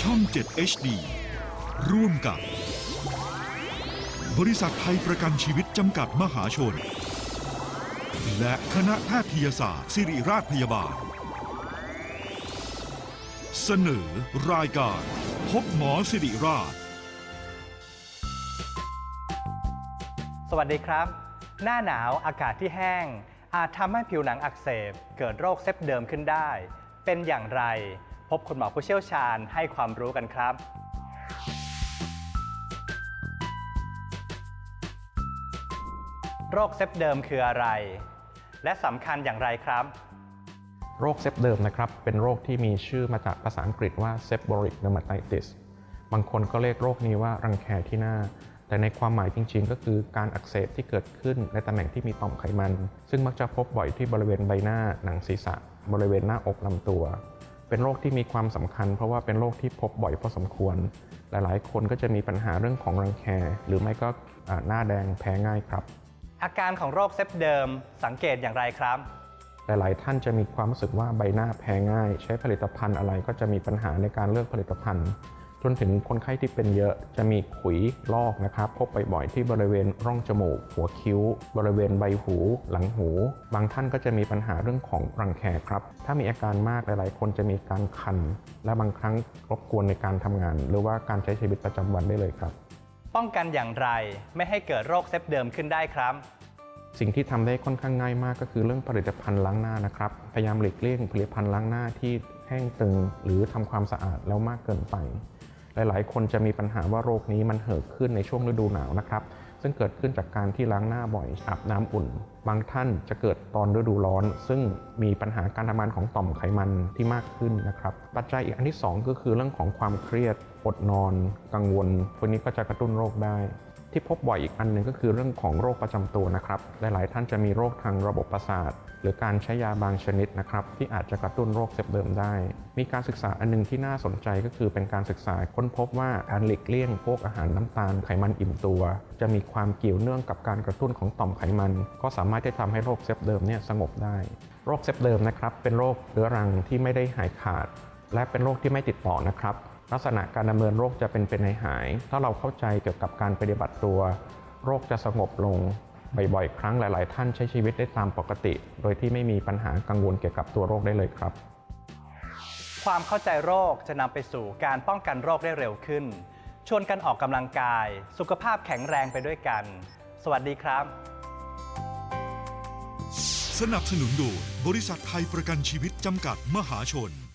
ช่อง 7 HD ร่วมกับ บริษัทไทยประกันชีวิตจำกัดมหาชน และคณะแพทยศาสตร์ ศิริราชพยาบาล เสนอรายการ พบหมอสิริราช สวัสดีครับ หน้าหนาวอากาศที่แห้ง อาจทำให้ผิวหนังอักเสบ เกิดโรคเซปเดิมขึ้นได้ เป็นอย่างไร พบคุณหมอผู้เชี่ยวชาญให้ความรู้กันครับ โรคเซปเดิมคืออะไร และสำคัญอย่างไรครับ โรคเซปเดิมนะครับ เป็นโรคที่มีชื่อมาจากภาษาอังกฤษว่า seborrheic dermatitis บางคนก็เรียกโรคนี้ว่ารังแคที่หน้า แต่ในความหมายจริงๆ ก็คือการอักเสบที่เกิดขึ้นในตำแหน่งที่มีต่อมไขมัน ซึ่งมักจะพบบ่อยที่บริเวณใบหน้าหนังศีรษะ บริเวณหน้าอกลำตัว เป็นโรคที่มีความสำคัญ เพราะว่าเป็นโรคที่พบบ่อยพอสมควร หลายๆ คนก็จะมีปัญหาเรื่องของรังแค หรือไม่ก็อ่าหน้าแดงแพ้ง่ายครับ อาการของโรคเซปเดิมสังเกตอย่างไรครับ หลายๆ ท่านจะมีความรู้สึกว่าใบหน้าแพ้ง่าย ใช้ผลิตภัณฑ์อะไรก็จะมีปัญหาในการเลือกผลิตภัณฑ์จ นถึงคนไข้ที่เป็นเยอะจะมีขุยลอกนะครับพบบ่อยๆที่บริเวณร่องจมูก หัวคิ้ว บริเวณใบหู หลังหู บางท่านก็จะมีปัญหาเรื่องของรังแคครับ ถ้ามีอาการมากหลายๆ คนจะมีการคัน และบางครั้งรบกวนในการทำงาน หรือว่าการใช้ชีวิตประจำวันได้เลยครับ ป้องกันอย่างไรไม่ให้เกิดโรคเซปเดิมขึ้นได้ครับสิ่งที่ทำได้ค่อนข้างง่ายมากก็คือเรื่องผลิตภัณฑ์ล้างหน้านะครับ พยายามหลีกเลี่ยงผลิตภัณฑ์ล้างหน้าที่แห้งตึง หรือทำความสะอาดแล้วมากเกินไป หลาย ๆ คนจะมีปัญหาว่าโรคนี้มันเหิดขึ้นในช่วงฤดูหนาวนะครับ ซึ่งเกิดขึ้นจากการที่ล้างหน้าบ่อยอาบน้ำอุ่น บางท่านจะเกิดตอนฤดูร้อน ซึ่งมีปัญหาการทำงานของต่อมไขมันที่มากขึ้นนะครับ ปัจจัยอีกอันที่สองก็คือเรื่องของความเครียดอดนอน กังวลพวกนี้ก็จะกระตุ้นโรคได้ที่พบบ่อยอีกอันหนึ่งก็คือเรื่องของโรคประจำตัวนะครับ หลายๆ ท่านจะมีโรคทางระบบประสาท หรือการใช้ยาบางชนิดนะครับ ที่อาจจะกระตุ้นโรคเซปเดิมได้ มีการศึกษาอันหนึงที่น่าสนใจก็คือเป็นการศึกษาค้นพบว่าการหลีกเลี่ยงพวกอาหารน้ำตาลไขมันอิ่มตัว จะมีความเกี่ยวเนื่องกับการกระตุ้นของต่อมไขมัน ก็สามารถที่จะทำให้โรคเซปเดิมเนี่ยสงบได้ โรคเซปเดิมนะครับเป็นโรคเรื้อรังที่ไม่ได้หายขาด และเป็นโรคที่ไม่ติดต่อนะครับ ลักษณะการดำเนินโรคจะเป็นเป็นหายหายๆถ้าเราเข้าใจเกี่ยวกับการปฏิบัติตัว โรคจะสงบลงบ่อยๆ ครั้งหลาย ๆ ท่านใช้ชีวิตได้ตามปกติ โดยที่ไม่มีปัญหากังวลเกี่ยวกับตัวโรคได้เลยครับ ความเข้าใจโรคจะนำไปสู่การป้องกันโรคได้เร็วขึ้น ชวนกันออกกำลังกาย สุขภาพแข็งแรงไปด้วยกัน สวัสดีครับ สนับสนุนโดยบริษัทไทยประกันชีวิตจำกัดมหาชน